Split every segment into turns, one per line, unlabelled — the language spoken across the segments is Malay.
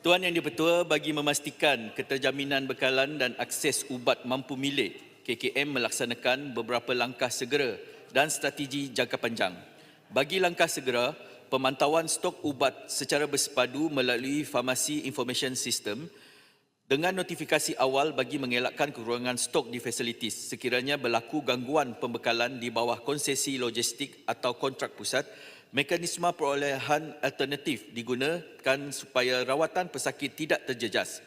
Tuan Yang Dipertua, bagi memastikan keterjaminan bekalan dan akses ubat mampu milik, KKM melaksanakan beberapa langkah segera dan strategi jangka panjang. Bagi langkah segera, pemantauan stok ubat secara bersepadu melalui Farmasi Information System dengan notifikasi awal bagi mengelakkan kekurangan stok di fasilitis sekiranya berlaku gangguan pembekalan di bawah konsesi logistik atau kontrak pusat mekanisme perolehan alternatif digunakan supaya rawatan pesakit tidak terjejas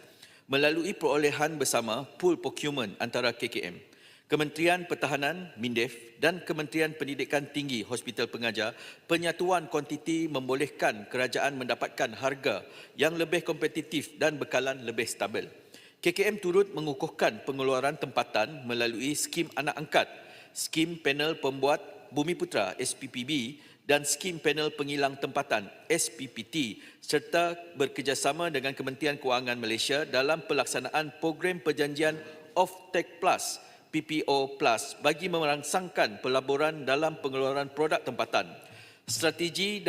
melalui perolehan bersama pool procurement antara KKM, Kementerian Pertahanan MINDEF dan Kementerian Pendidikan Tinggi Hospital Pengajar, penyatuan kuantiti membolehkan kerajaan mendapatkan harga yang lebih kompetitif dan bekalan lebih stabil. KKM turut mengukuhkan pengeluaran tempatan melalui skim anak angkat, skim panel pembuat Bumi Putra SPPB dan skim panel pengilang tempatan SPPT serta bekerjasama dengan Kementerian Kewangan Malaysia dalam pelaksanaan program perjanjian Off-Tech Plus PPO Plus bagi merangsangkan pelaburan dalam pengeluaran produk tempatan. Strategi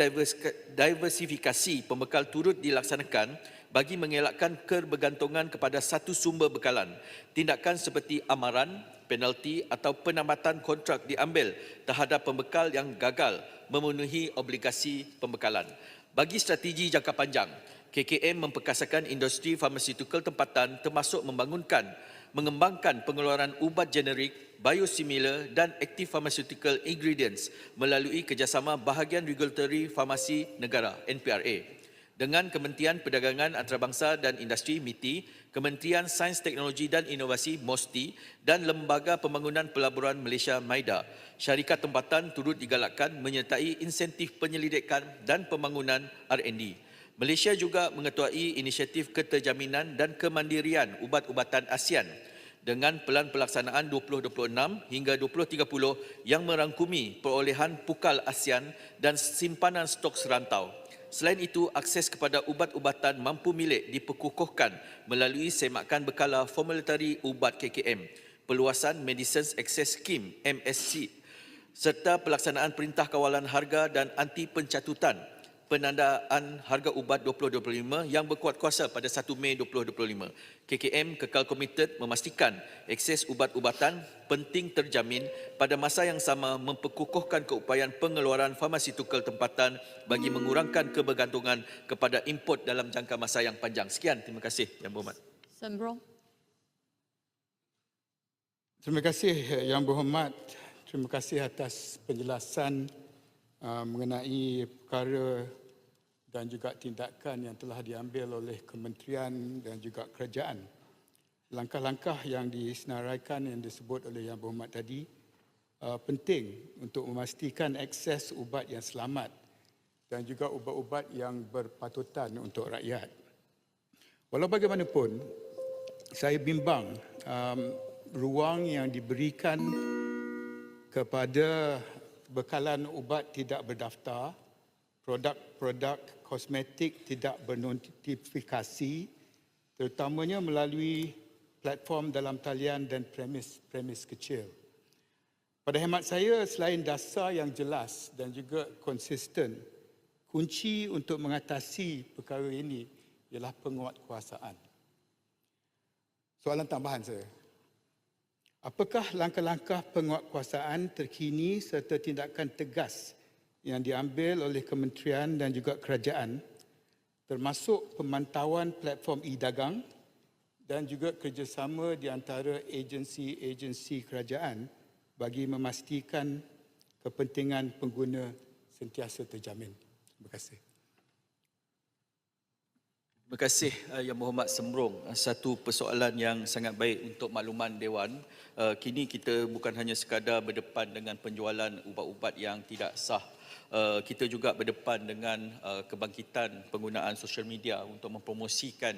diversifikasi pembekal turut dilaksanakan bagi mengelakkan kebergantungan kepada satu sumber bekalan. Tindakan seperti amaran, penalti atau penambatan kontrak diambil terhadap pembekal yang gagal memenuhi obligasi pembekalan. Bagi strategi jangka panjang, KKM memperkasakan industri farmaseutical tempatan termasuk membangunkan, mengembangkan pengeluaran ubat generik, biosimilar dan aktif pharmaceutical ingredients melalui kerjasama bahagian regulatory farmasi negara NPRA dengan Kementerian Perdagangan Antarabangsa dan Industri MITI, Kementerian Sains Teknologi dan Inovasi MOSTI dan Lembaga Pembangunan Pelaburan Malaysia MAIDA. Syarikat tempatan turut digalakkan menyertai insentif penyelidikan dan pembangunan R&D. Malaysia juga mengetuai inisiatif keterjaminan dan kemandirian ubat-ubatan ASEAN dengan pelan pelaksanaan 2026 hingga 2030 yang merangkumi perolehan pukal ASEAN dan simpanan stok serantau. Selain itu, akses kepada ubat-ubatan mampu milik diperkukuhkan melalui semakan bekala formulari ubat KKM, peluasan Medicines Access Scheme MSC, serta pelaksanaan perintah kawalan harga dan anti pencatutan penandaan harga ubat 2025 yang berkuat kuasa pada 1 Mei 2025. KKM kekal komited memastikan akses ubat-ubatan penting terjamin pada masa yang sama memperkukuhkan keupayaan pengeluaran farmaseutical tempatan bagi mengurangkan kebergantungan kepada import dalam jangka masa yang panjang. Sekian, terima kasih Yang Berhormat.
Sembrong.
Terima kasih Yang Berhormat. Terima kasih atas penjelasan mengenai perkara dan juga tindakan yang telah diambil oleh kementerian dan juga kerajaan. Langkah-langkah yang disenaraikan yang disebut oleh Yang Berhormat tadi uh, penting untuk memastikan akses ubat yang selamat dan juga ubat-ubat yang berpatutan untuk rakyat. Walau bagaimanapun, saya bimbang um, ruang yang diberikan kepada bekalan ubat tidak berdaftar, produk-produk kosmetik tidak bernotifikasi, terutamanya melalui platform dalam talian dan premis-premis kecil. Pada hemat saya, selain dasar yang jelas dan juga konsisten, kunci untuk mengatasi perkara ini ialah penguatkuasaan. Soalan tambahan saya. Apakah langkah-langkah penguatkuasaan terkini serta tindakan tegas yang diambil oleh kementerian dan juga kerajaan termasuk pemantauan platform e-dagang dan juga kerjasama di antara agensi-agensi kerajaan bagi memastikan kepentingan pengguna sentiasa terjamin. Terima kasih.
Terima kasih uh, Yang Berhormat Semrong. Uh, satu persoalan yang sangat baik untuk makluman Dewan. Uh, kini kita bukan hanya sekadar berdepan dengan penjualan ubat-ubat yang tidak sah. Kita juga berdepan dengan kebangkitan penggunaan sosial media untuk mempromosikan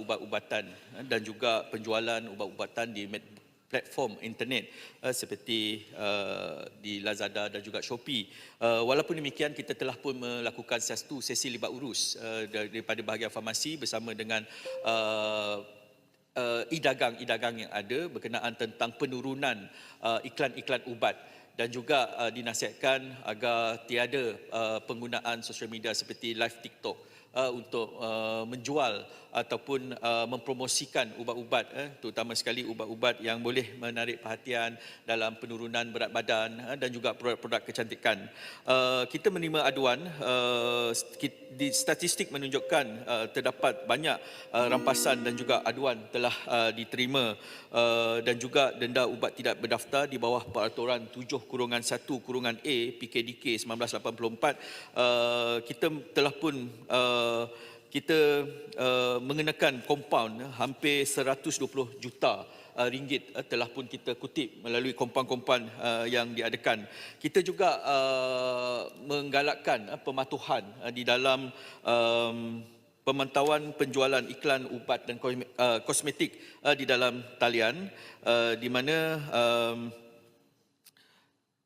ubat-ubatan dan juga penjualan ubat-ubatan di platform internet uh, seperti uh, di Lazada dan juga Shopee. Uh, walaupun demikian kita telah pun melakukan satu sesi libat urus uh, daripada bahagian farmasi bersama dengan uh, uh, e-dagang-e-dagang yang ada berkenaan tentang penurunan uh, iklan-iklan ubat dan juga uh, dinasihatkan agar tiada uh, penggunaan sosial media seperti live TikTok uh, untuk uh, menjual ataupun uh, mempromosikan ubat-ubat eh, terutama sekali ubat-ubat yang boleh menarik perhatian dalam penurunan berat badan eh, dan juga produk-produk kecantikan. Uh, kita menerima aduan uh, di statistik menunjukkan uh, terdapat banyak uh, rampasan dan juga aduan telah uh, diterima uh, dan juga denda ubat tidak berdaftar di bawah peraturan 7 kurungan 1 kurungan A PKDK 1984 uh, kita telah pun uh, kita uh, mengenakan kompaun uh, hampir 120 juta uh, ringgit uh, telah pun kita kutip melalui kompaun-kompaun uh, yang diadakan. Kita juga uh, menggalakkan uh, pematuhan uh, di dalam um, pemantauan penjualan iklan ubat dan kosme- uh, kosmetik uh, di dalam talian uh, di mana um,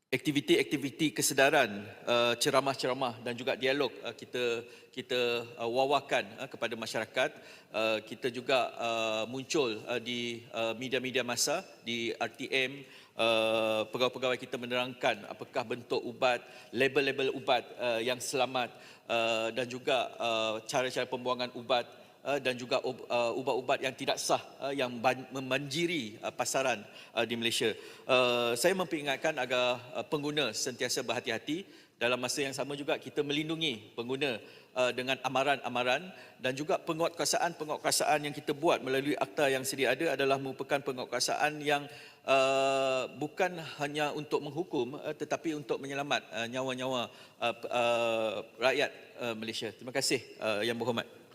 aktiviti-aktiviti kesedaran, uh, ceramah-ceramah dan juga dialog uh, kita kita uh, wawakan kepada masyarakat. Kita juga muncul di media-media masa di RTM pegawai-pegawai kita menerangkan apakah bentuk ubat, label-label ubat yang selamat dan juga cara-cara pembuangan ubat uh, dan juga uh, ubat-ubat yang tidak sah uh, yang ban- membanjiri pasaran di Malaysia. Saya memperingatkan agar pengguna sentiasa berhati-hati dalam masa yang sama juga kita melindungi pengguna dengan amaran-amaran dan juga penguatkuasaan-penguatkuasaan yang kita buat melalui akta yang sedia ada adalah merupakan penguatkuasaan yang uh, bukan hanya untuk menghukum uh, tetapi untuk menyelamat uh, nyawa-nyawa uh, uh, rakyat uh, Malaysia. Terima kasih uh, yang berhormat.